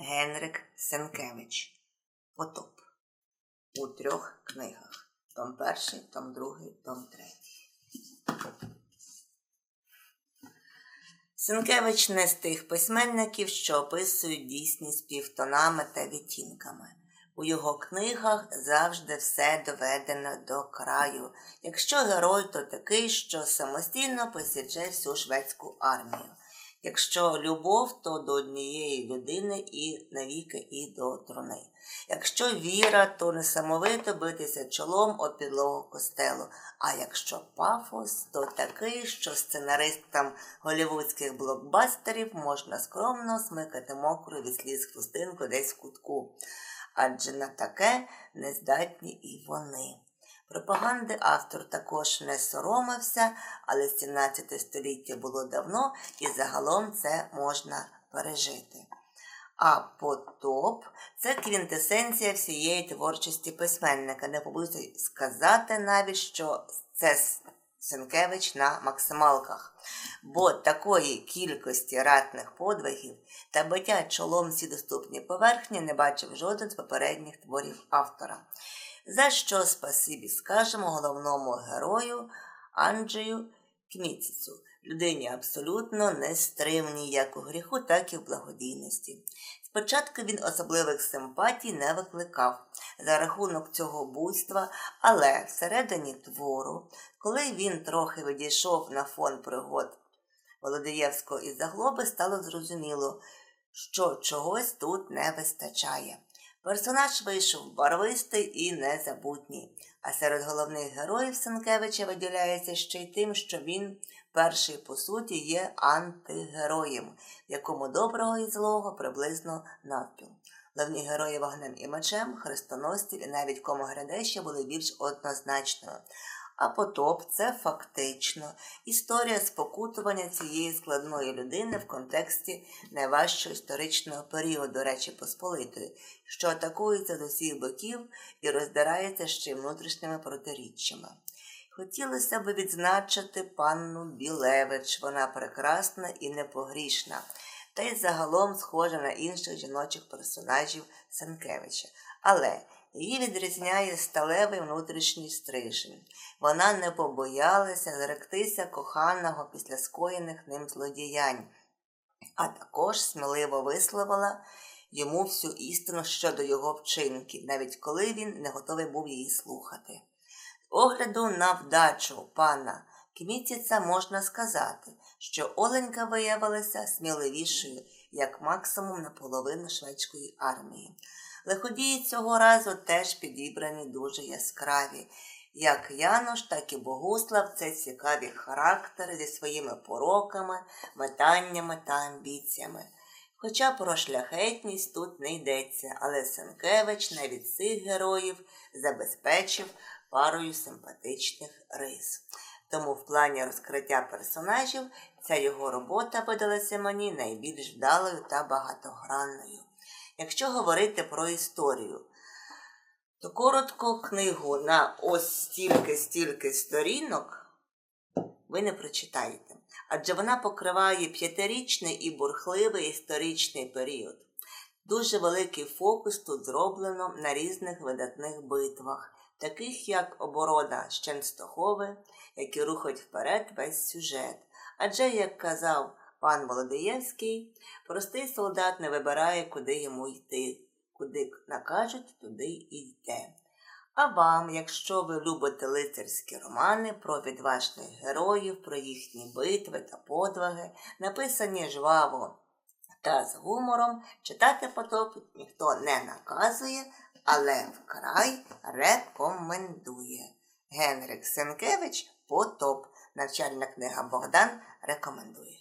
Генрик Сенкевич. Потоп. У трьох книгах. Том перший, том другий, том третій. Сенкевич не з тих письменників, що описують дійсність півтонами та відтінками. У його книгах завжди все доведено до краю. Якщо герой, то такий, що самостійно посіче всю шведську армію. Якщо любов, то до однієї людини і навіки і до труни. Якщо віра, то несамовито битися чолом о підлогу костелу. А якщо пафос, то такий, що сценаристам голівудських блокбастерів можна скромно смикати мокру від сліз хустинку десь в кутку. Адже на таке не здатні і вони. Пропаганди автор також не соромився, але 17 століття було давно і загалом це можна пережити. А потоп це квінтесенція всієї творчості письменника. Не побоюся сказати навіть, що це Сенкевич на максималках, бо такої кількості ратних подвигів та биття чолом всі доступні поверхні не бачив жоден з попередніх творів автора. За що спасибі скажемо головному герою Анджею Кміціцу, людині абсолютно нестримній як у гріху, так і в благодійності. Спочатку він особливих симпатій не викликав за рахунок цього буйства, але всередині твору, коли він трохи відійшов на фон пригод Володієвського і заглоби, стало зрозуміло, що чогось тут не вистачає. Персонаж вийшов барвистий і незабутній, а серед головних героїв Сенкевича виділяється ще й тим, що він перший, по суті, є антигероєм, якому доброго і злого приблизно навпіл. Головні герої вогнем і мечем, хрестоносців і навіть комоградеща були більш однозначною. А потоп це фактично історія спокутування цієї складної людини в контексті найважчого історичного періоду Речі Посполитої, що атакується з усіх боків і роздирається ще й внутрішніми протиріччями. Хотілося б відзначити панну Білевич, вона прекрасна і непогрішна, та й загалом схожа на інших жіночих персонажів Санкевича. Але Її відрізняє сталевий внутрішній стрижень. Вона не побоялася зректися коханого після скоєних ним злодіянь, а також сміливо висловила йому всю істину щодо його вчинків, навіть коли він не готовий був її слухати. Огляду на вдачу пана Кмітіця можна сказати, що Оленька виявилася сміливішою, як максимум наполовину шведської армії. Лиходії цього разу теж підібрані дуже яскраві. Як Януш, так і Богуслав це цікаві характери зі своїми пороками, метаннями та амбіціями. Хоча про шляхетність тут не йдеться, але Сенкевич навіть цих героїв забезпечив парою симпатичних рис. Тому в плані розкриття персонажів ця його робота видалася мені найбільш вдалою та багатогранною. Якщо говорити про історію, то коротко книгу на ось стільки-стільки сторінок ви не прочитаєте. Адже вона покриває п'ятирічний і бурхливий історичний період. Дуже великий фокус тут зроблено на різних видатних битвах, таких як оборона Щенстохови, які рухають вперед весь сюжет. Адже, як казав Пан Володиєвський, простий солдат не вибирає, куди йому йти. Куди накажуть, туди і йде. А вам, якщо ви любите лицарські романи про відважних героїв, про їхні битви та подвиги, написані жваво та з гумором, читати потоп ніхто не наказує, але вкрай рекомендує. Генрик Сенкевич Потоп. Навчальна книга Богдан рекомендує.